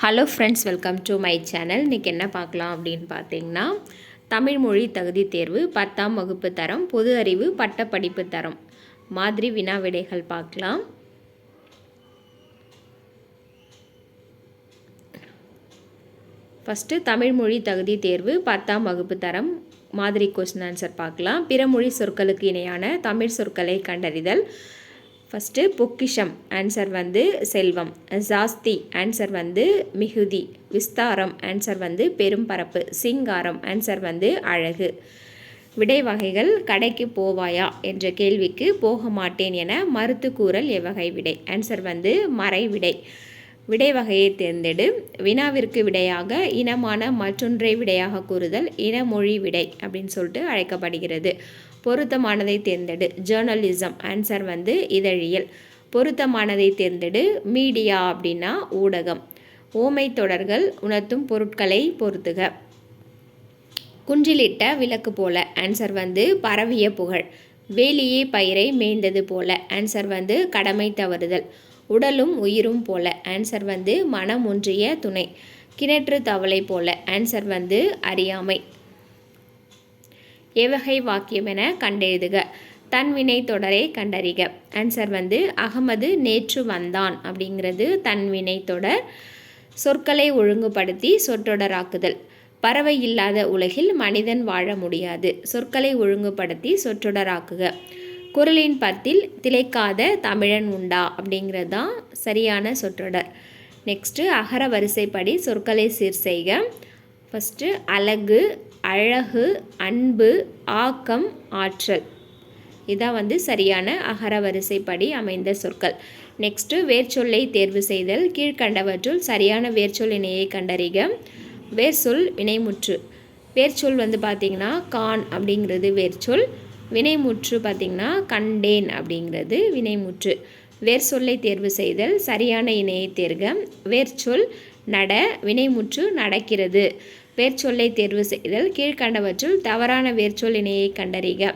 Hello friends welcome to my channel இன்றைக்கி என்ன பார்க்கலாம் அப்படின்னு பார்த்தீங்கன்னா தமிழ் மொழி தகுதி தேர்வு பத்தாம் வகுப்பு தரம் பொது அறிவு பட்டப்படிப்பு தரம் மாதிரி வினா விடைகள் பார்க்கலாம். ஃபஸ்ட்டு தமிழ் மொழி தகுதி தேர்வு பத்தாம் வகுப்பு தரம் மாதிரி கொஸ்டின் ஆன்சர் பார்க்கலாம். பிற மொழி சொற்களுக்கு இணையான தமிழ் சொற்களை கண்டறிதல். ஃபஸ்ட்டு பொக்கிஷம். ஆன்சர் வந்து செல்வம். ஜாஸ்தி. ஆன்சர் வந்து மிகுதி. விஸ்தாரம். ஆன்சர் வந்து பெரும்பரப்பு. சிங்காரம். ஆன்சர் வந்து அழகு. விடை வகைகள் கடைக்கு போவாயா என்ற கேள்விக்கு போக மாட்டேன் என மறுத்து கூறல் எவ்வகை விடை. ஆன்சர் வந்து மறை விடை. விடை வகையை தேர்ந்தெடு. வினாவிற்கு விடையாக இனமான மற்றொன்றை விடையாக கூறுதல் இனமொழி விடை அப்படின்னு சொல்லிட்டு அழைக்கப்படுகிறது. பொருத்தமானதை தேர்ந்தெடு. ஜேர்னலிசம் ஆன்சர் வந்து இதழியல். பொருத்தமானதை தேர்ந்தெடு. மீடியா அப்படின்னா ஊடகம். ஓமை தொடர்கள் உணர்த்தும் பொருட்களை பொருத்துக. குன்றிலிட்ட விளக்கு போல ஆன்சர் வந்து பரவிய புகழ். வேலியே பயிரை மேய்ந்தது போல ஆன்சர் வந்து கடமை தவறுதல். உடலும் உயிரும் போல ஆன்சர் வந்து மனம் ஒன்றிய துணை. கிணற்று தவளை போல ஆன்சர் வந்து அறியாமை. எவகை வாக்கியம் என கண்டெழுதுக. தன்வினை தொடரை கண்டறிக. ஆன்சர் வந்து அகமது நேற்று வந்தான் அப்படிங்கிறது தன்வினை தொடர். சொற்களை ஒழுங்குபடுத்தி சொற்றொடராக்குதல். பறவை இல்லாத உலகில் மனிதன் வாழ முடியாது. சொற்களை ஒழுங்குபடுத்தி சொற்றொடராக்குக. குரலின் பத்தில் திளைக்காத தமிழன் உண்டா அப்படிங்கிறது தான் சரியான சொற்றொடர். நெக்ஸ்ட்டு அகர வரிசைப்படி சொற்களை சீர் செய்க. ஃபஸ்ட்டு அழகு அழகு அன்பு ஆக்கம் ஆற்றல். இதான் வந்து சரியான அகர வரிசைப்படி அமைந்த சொற்கள். நெக்ஸ்ட்டு வேர்ச்சொல்லை தேர்வு செய்தல் கீழ்கண்டவற்றுள் சரியான வேர்ச்சொல் இணையை கண்டறிக. வேர்ச்சொல் வினைமுற்று. வேர்ச்சொல் வந்து பார்த்திங்கன்னா கான் அப்படிங்கிறது வேர்ச்சொல். வினைமுற்று பார்த்திங்கன்னா கண்டேன் அப்படிங்கிறது வினைமுற்று. வேர்ச்சொல்லை தேர்வு செய்தல் சரியான இணையை தேர்க. வேர்ச்சொல் நட வினைமுற்று நடக்கிறது. வேர்ச்சொல்லை தேர்வு செய்தல் கீழ்கண்டவற்றுள் தவறான வேர்ச்சொல் இணையை கண்டறிக.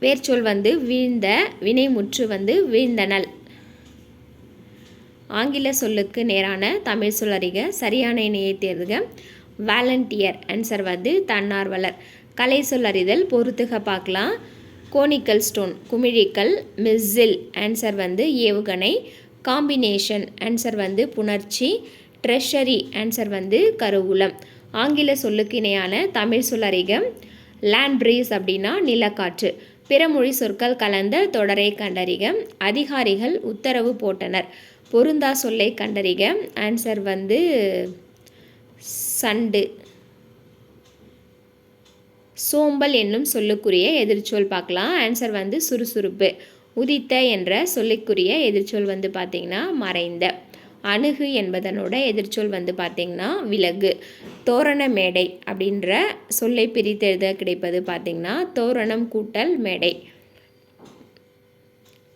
வேர்ச்சொல் வந்து வீழ்ந்த வினைமுற்று வந்து வீழ்ந்தனல் ஆங்கில சொல்லுக்கு நேரான தமிழ் சொல் அறிக. சரியான இணையை தேர்க. வாலண்டியர் ஆன்சர் வந்து தன்னார்வலர். கலை சொல் அறிதல் பொறுத்துக பார்க்கலாம். கோனிக்கல் ஸ்டோன் குமிழிக்கல் மிஸ்ஸில் ஆன்சர் வந்து ஏவுகணை. காம்பினேஷன் ஆன்சர் வந்து புணர்ச்சி. ட்ரெஷரி ஆன்சர் வந்து கருவூலம். ஆங்கில சொல்லுக்கு இணையான தமிழ் சொல்லறிகம் லேண்ட் பிரீஸ் அப்படின்னா நிலக்காற்று. பிற மொழி சொற்கள் கலந்த தொடரை கண்டறிக அதிகாரிகள் உத்தரவு போட்டனர். பொருந்தா சொல்லை கண்டறிக ஆன்சர் வந்து சண்டு. சோம்பல் என்னும் சொல்லுக்குரிய எதிர்ச்சொல் பார்க்கலாம். ஆன்சர் வந்து சுறுசுறுப்பு. உதித்த என்ற சொல்லுக்குரிய எதிர்ச்சொல் வந்து பார்த்திங்கன்னா மறைந்த. அணுகு என்பதனோட எதிர்ச்சொல் வந்து பார்த்திங்கன்னா விலகு. தோரண மேடை அப்படின்ற சொல்லை பிரித்தெழுத கிடைப்பது பார்த்திங்கன்னா தோரணம் கூட்டல் மேடை.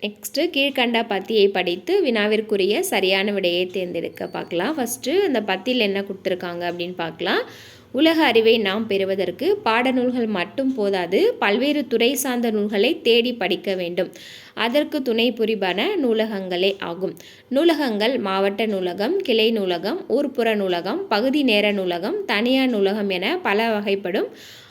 நெக்ஸ்ட்டு கீழ்கண்ட பத்தியை படித்து வினாவிற்குரிய சரியான விடையை தேர்ந்தெடுக்க பார்க்கலாம். ஃபஸ்ட்டு அந்த பத்தியில் என்ன கொடுத்துருக்காங்க அப்படின்னு பார்க்கலாம். உலக அறிவை நாம் பெறுவதற்கு பாடநூல்கள் மட்டும் போதாது பல்வேறு துறை சார்ந்த நூல்களை தேடி படிக்க வேண்டும். அதற்கு துணை புரிபான நூலகங்களே ஆகும். நூலகங்கள் மாவட்ட நூலகம் கிளை நூலகம் ஊர்ப்புற நூலகம் பகுதி நேர நூலகம் தனியார் நூலகம் என பல வகைப்படும்.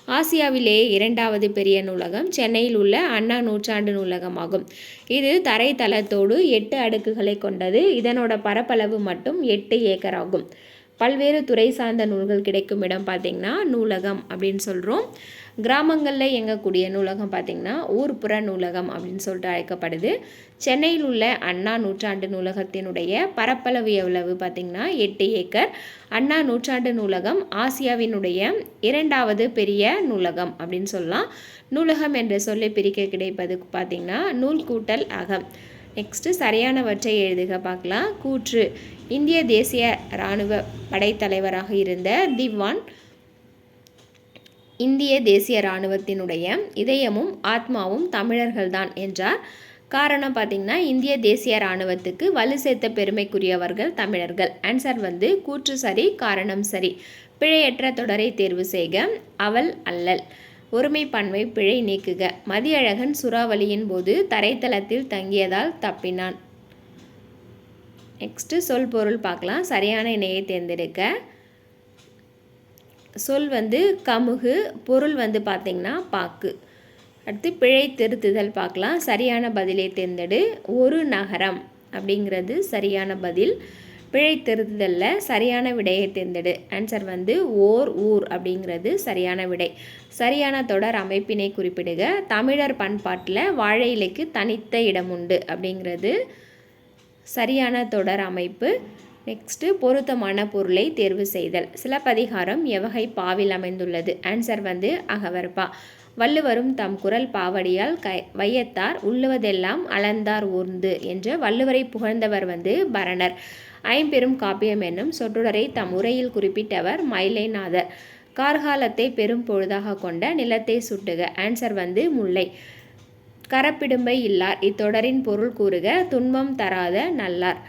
ஆசியாவிலேயே இரண்டாவது பெரிய நூலகம் சென்னையில் உள்ள அண்ணா நூற்றாண்டு நூலகம் ஆகும். இது தரைத்தளத்தோடு எட்டு அடுக்குகளை கொண்டது. இதனோட பரப்பளவு மட்டும் எட்டு ஏக்கர் ஆகும். பல்வேறு துறை சார்ந்த நூல்கள் கிடைக்கும் இடம் பார்த்திங்கன்னா நூலகம் அப்படின்னு சொல்கிறோம் கிராமங்களில் இயங்கக்கூடிய நூலகம் பார்த்திங்கன்னா ஊர்ப்புற நூலகம் அப்படின்னு சொல்லிட்டு அழைக்கப்படுது. சென்னையில் உள்ள அண்ணா நூற்றாண்டு நூலகத்தினுடைய பரப்பளவு எவ்வளவு பார்த்திங்கன்னா எட்டு ஏக்கர். அண்ணா நூற்றாண்டு நூலகம் ஆசியாவினுடைய இரண்டாவது பெரிய நூலகம் அப்படின்னு சொல்லலாம். நூலகம் என்ற சொல்லை பிரிக்க கிடைப்பது பார்த்திங்கன்னா நூல் கூட்டல் அகம். நெக்ஸ்ட்டு சரியானவற்றை எழுதுக. பார்க்கலாம். கூற்று. இந்திய தேசிய இராணுவ படைத்தலைவராக இருந்த திவான் இந்திய தேசிய இராணுவத்தினுடைய இதயமும் ஆத்மாவும் தமிழர்கள்தான் என்றார். காரணம் பார்த்திங்கன்னா இந்திய தேசிய இராணுவத்துக்கு வலு சேர்த்த பெருமைக்குரியவர்கள் தமிழர்கள். ஆன்சர் வந்து கூற்று சரி காரணம் சரி. பிழையற்ற தொடரை தேர்வு செய்க. அவள் அல்லல். ஒருமை பன்மை பிழை நீக்குக. மதியழகன் சுறாவளியின் போது தரைத்தளத்தில் தங்கியதால் தப்பினான். நெக்ஸ்ட்டு சொல் பொருள் பார்க்கலாம். சரியான இணையை தேர்ந்தெடுக்க. சொல் வந்து கமுகு பொருள் வந்து பார்த்திங்கன்னா பாக்கு. அடுத்து பிழை திருத்துதல் பார்க்கலாம். சரியான பதிலை தேர்ந்தெடு. ஒரு நகரம் அப்படிங்கிறது சரியான பதில். பிழை திருத்துதலில் சரியான விடையை தேர்ந்தெடு. ஆன்சர் வந்து ஓர் ஊர் அப்படிங்கிறது சரியான விடை. சரியான தொடர் அமைப்பினை குறிப்பிடுக. தமிழர் பண்பாட்டில் வாழை இலைக்கு தனித்த இடம் உண்டு அப்படிங்கிறது சரியான தொடர் அமைப்பு. நெக்ஸ்ட்டு பொருத்தமான பொருளை தேர்வு செய்தல். சிலப்பதிகாரம் எவகை பாவில் அமைந்துள்ளது. ஆன்சர் வந்து அகவர்பா வள்ளுவரும் தம் குரல் பாவடியால் கை வையத்தார் உள்ளுவதெல்லாம் அளந்தார் ஊர்ந்து என்று வள்ளுவரை புகழ்ந்தவர் வந்து பரணர். ஐம்பெரும் காப்பியம் என்னும் சொற்றொடரை தம் உரையில் குறிப்பிட்டவர் மயிலைநாதர். கார்காலத்தை பெரும் பொழுதாக கொண்ட நிலத்தை சுட்டுக ஆன்சர் வந்து முல்லை. கரப்பிடும்பை இல்லார் இத்தொடரின் பொருள் கூறுக துன்பம் தராத நல்லார்.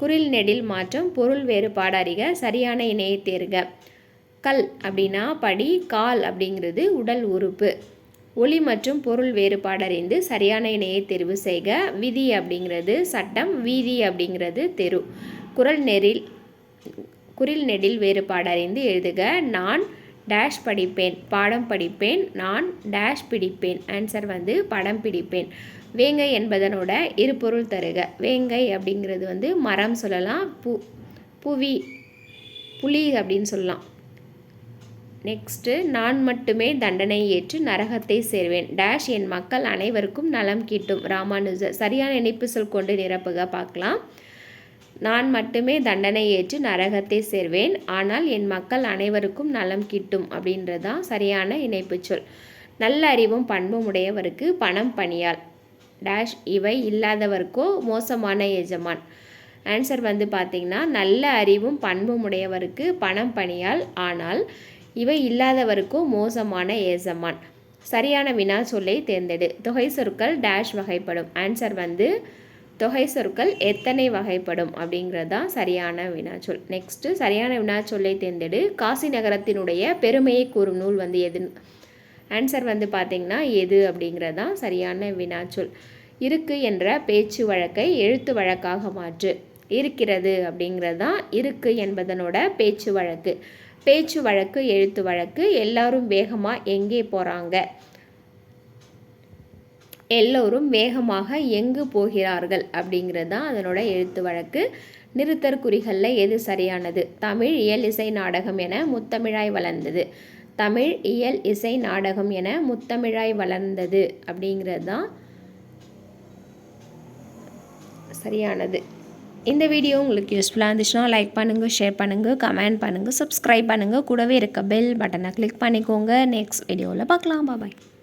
குரில் நெடில் மாற்றம் பொருள் வேறுபாடு அறிக சரியான இணையை தேர்க. கல் அப்படின்னா படி கால் அப்படிங்கிறது உடல் உறுப்பு. ஒளி மற்றும் பொருள் வேறுபாடு அறிந்து சரியான இணையை தெரிவு செய்க விதி அப்படிங்கிறது சட்டம் வீதி அப்படிங்கிறது தெரு. குரல் நெறில் குரில் நெடில் வேறுபாடு அறிந்து எழுதுக. நான் டேஷ் படிப்பேன் பாடம் படிப்பேன் நான் டேஷ் பிடிப்பேன். ஆன்சர் வந்து படம் பிடிப்பேன். வேங்கை என்பதனோட இரு பொருள் தருக. வேங்கை அப்படிங்கிறது வந்து மரம் சொல்லலாம் பு புவி புலி அப்படின்னு சொல்லலாம். நெக்ஸ்ட்டு நான் மட்டுமே தண்டனை ஏற்று நரகத்தை சேர்வேன். டேஷ் என் மக்கள் அனைவருக்கும் நலம் கீட்டும். ராமானுஜர் சரியான இணைப்பு சொல் கொண்டு நிரப்புக. பார்க்கலாம். நான் மட்டுமே தண்டனை ஏற்று நரகத்தை சேர்வேன். ஆனால் என் மக்கள் அனைவருக்கும் நலம் கிட்டும் அப்படின்றதான் சரியான இணைப்பு சொல். நல்ல அறிவும் பண்பும் உடையவருக்கு பணம் பணியால் டேஷ் இவை இல்லாதவருக்கோ மோசமான எஜமான். ஆன்சர் வந்து பார்த்திங்கன்னா நல்ல அறிவும் பண்பும் உடையவருக்கு பணம் பணியால் ஆனால் இவை இல்லாதவருக்கோ மோசமான ஏசமான் சரியான வினா சொல்லை தேர்ந்தெடு. தொகை சொற்கள் டேஷ் வகைப்படும். ஆன்சர் வந்து தொகை சொற்கள் எத்தனை வகைப்படும் அப்படிங்கிறது தான் சரியான வினாச்சொல். நெக்ஸ்ட்டு சரியான வினாச்சொல்லை தேர்ந்தெடு. காசி நகரத்தினுடைய பெருமையை கூறும் நூல் வந்து எது? ஆன்சர் வந்து பார்த்திங்கன்னா எது அப்படிங்கிறது தான் சரியான வினாச்சொல். இருக்கு என்ற பேச்சு வழக்கை எழுத்து வழக்காக மாற்று. இருக்கிறது அப்படிங்கிறது தான் இருக்கு என்பதனோட பேச்சு வழக்கு. பேச்சு வழக்கு எழுத்து வழக்கு எல்லாரும் வேகமாக எங்கே போகிறாங்க எல்லோரும் வேகமாக எங்கு போகிறார்கள் அப்படிங்கிறது தான் அதனோட எழுத்து வழக்கு. நிறுத்தற்குறிகளில் எது சரியானது? தமிழ் இயல் இசை நாடகம் என முத்தமிழாய் வளர்ந்தது. தமிழ் இயல் இசை நாடகம் என முத்தமிழாய் வளர்ந்தது அப்படிங்கிறது தான் சரியானது. இந்த வீடியோ உங்களுக்கு யூஸ்ஃபுல்லாக இருந்துச்சுன்னா லைக் பண்ணுங்கள் ஷேர் பண்ணுங்கள் கமெண்ட் பண்ணுங்கள் சப்ஸ்கிரைப் பண்ணுங்கள் கூடவே இருக்க பெல் பட்டனை கிளிக் பண்ணிக்கோங்க. நெக்ஸ்ட் வீடியோவில் பார்க்கலாம். பாய்